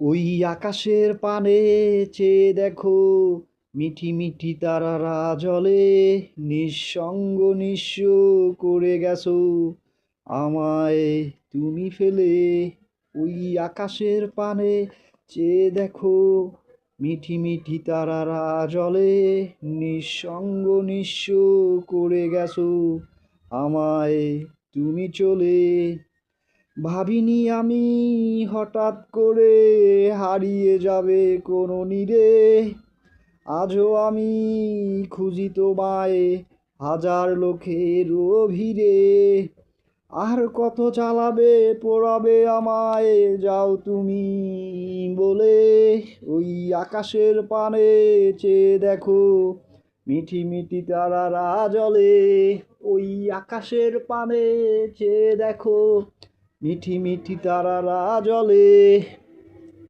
ওই আকাশের পানে চেয়ে দেখো মিঠি মিঠি তারারা জলে নিঃসঙ্গ নিঃস্ব করে গেছো। আমায় তুমি ফেলে ওই আকাশের পানে চেয়ে দেখো মিঠি মিঠি তারারা জলে নিঃসঙ্গ নিঃস্ব করে গেছো। আমায় তুমি চলে ভাবিনি আমি হঠাৎ করে হারিয়ে যাবে কোনো নীরে। আজও আমি খুঁজি তোমায় হাজার লোকের ভিড়ে আর কত চালাবে, পোড়াবে আমায়, যাও তুমি বলে। ওই আকাশের পানে চেয়ে দেখো মিঠি মিঠি তারারা জলে ওই আকাশের পানে চেয়ে দেখো মিঠি মিঠি তারারা জলে